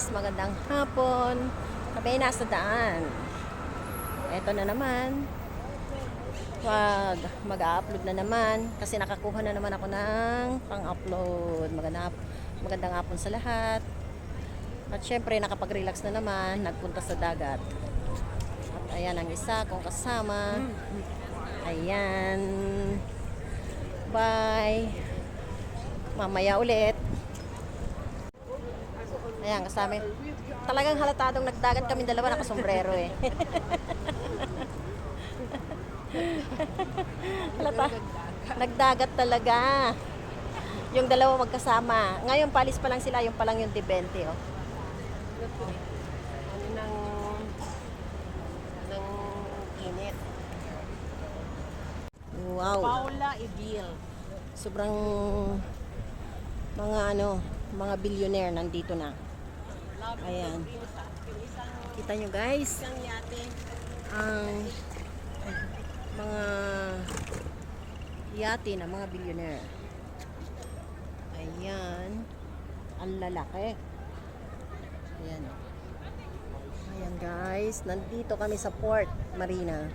guys, magandang hapon. Kami nasa daan. Eto na naman. Wag, mag-upload na naman kasi nakakuha na naman ako ng pang-upload. Magandang, magandang hapon sa lahat. At syempre, nakapag-relax na naman, nagpunta sa dagat. At ayan ang isa kong kasama. Ayan. Bye. Mamaya ulit. Ayan, kasama. Talagang halatadong nagdagat kami dalawa, nakasombrero eh. Halata. Nagdagat talaga. Yung dalawa magkasama. Ngayon, palis pa lang sila, yung pa lang yung debente, oh. Ano ng... ng init. Wow. Paula Edil. Sobrang mga ano, mga billionaire nandito na. Ayan. Kita nyo guys, ang mga yate na mga billionaire. Ayan. Ang lalaki. Ayan. Ayan guys, nandito kami sa Port Marina.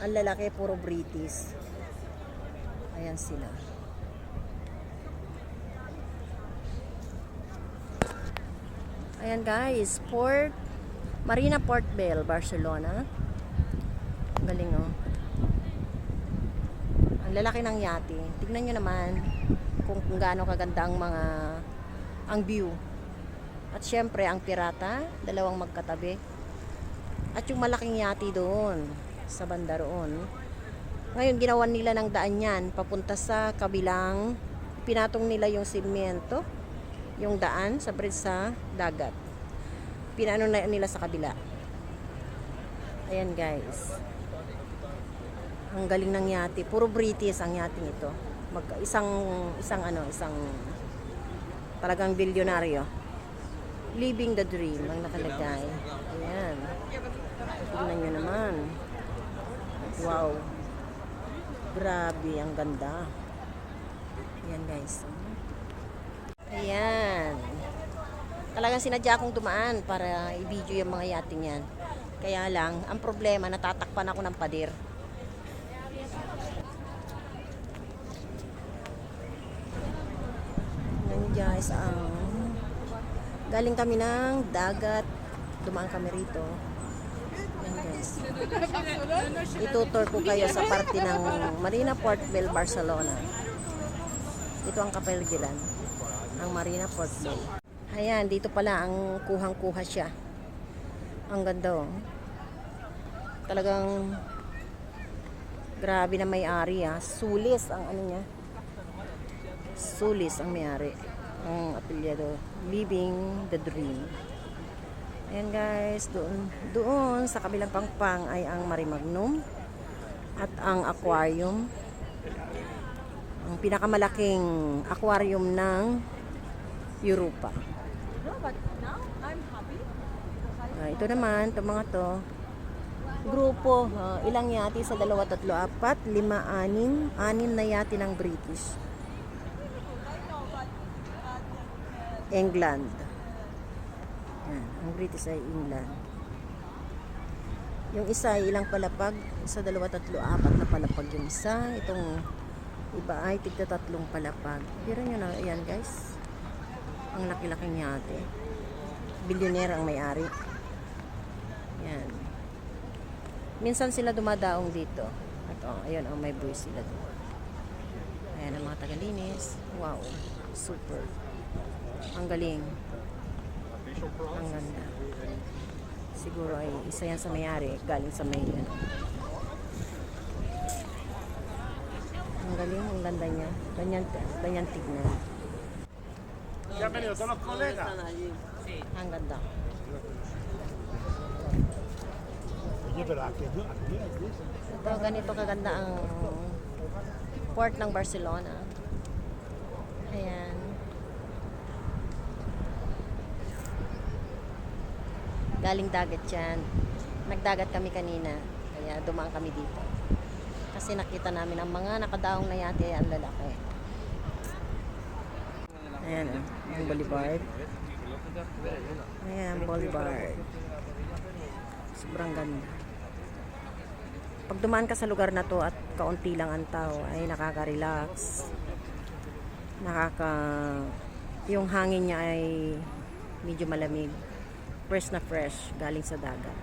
Ang lalaki, puro British. Ayan sila. Ayan guys, Port Marina Port Bell, Barcelona. Ang Galing oh. Ang lalaki ng yate. Tignan nyo naman kung, kung gaano kaganda ang mga ang view. At syempre, ang pirata, dalawang magkatabi. At yung malaking yate doon, sa banda roon. Ngayon, ginawan nila ng daan yan, papunta sa kabilang, pinatong nila yung simyento, yung daan sa bridge sa dagat. Pinano na nila sa kabila. Ayan guys. Ang galing ng yate. Puro British ang yating ito. Mag, isang, isang ano, isang talagang bilyonaryo. Living the dream ang nakalagay. Ayan. Tingnan nyo naman. Wow. Grabe, ang ganda. Ayan guys. Ayan. Talagang sinadya akong dumaan para i-video yung mga yating yan. Kaya lang, ang problema, natatakpan ako ng pader. Yan guys, ang galing kami ng dagat. Dumaan kami rito. Yan guys. Itutur ko kayo sa parte ng Marina Port Bell, Barcelona. Ito ang kapaligiran ng Marina Port Bell. Ayan, dito pala ang kuhang-kuha siya. Ang ganda oh. Talagang grabe na may-ari ah. Sulis ang ano niya. Sulis ang may-ari. Ang apelyado. Living the dream. Ayan guys, doon, doon sa kabilang pangpang ay ang Marimagnum at ang aquarium. Ang pinakamalaking aquarium ng Europa. No, but now I'm happy. Ah, ito naman, itong mga to, grupo, ah, ilang yati sa dalawa, tatlo, apat, lima, anim, anim na yati ng British. England. Yan, ang British ay England. Yung isa ay ilang palapag, isa, dalawa, tatlo, apat na palapag yung isa. Itong iba ay tigta tatlong palapag. Pero nyo na, ayan guys. Ang laki-laking yate. Bilyonera ang may-ari. Yan. Minsan sila dumadaong dito. At oh, ayun, oh, may buhay sila doon. Ayan ang mga tagalinis. Wow. Super. Ang galing. Ang ganda. Siguro ay isa yan sa may-ari. Galing sa may ano. Ang galing, ang ganda niya. Ganyan, ganyan tignan. ¿Ya han venido todos los colegas? Ang ganda. Oye, pero aquí, aquí, aquí. Ito, ganito kaganda ang port ng Barcelona. Ayan. Galing dagat yan. Nagdagat kami kanina. Kaya dumaan kami dito. Kasi nakita namin ang mga nakadaong na yate ang lalaki. Ayan, oh, ang boulevard. Ayan, boulevard. Sobrang ganda. Pag dumaan ka sa lugar na to at kaunti lang ang tao, ay nakaka-relax. Nakaka... Yung hangin niya ay medyo malamig. Fresh na fresh, galing sa dagat.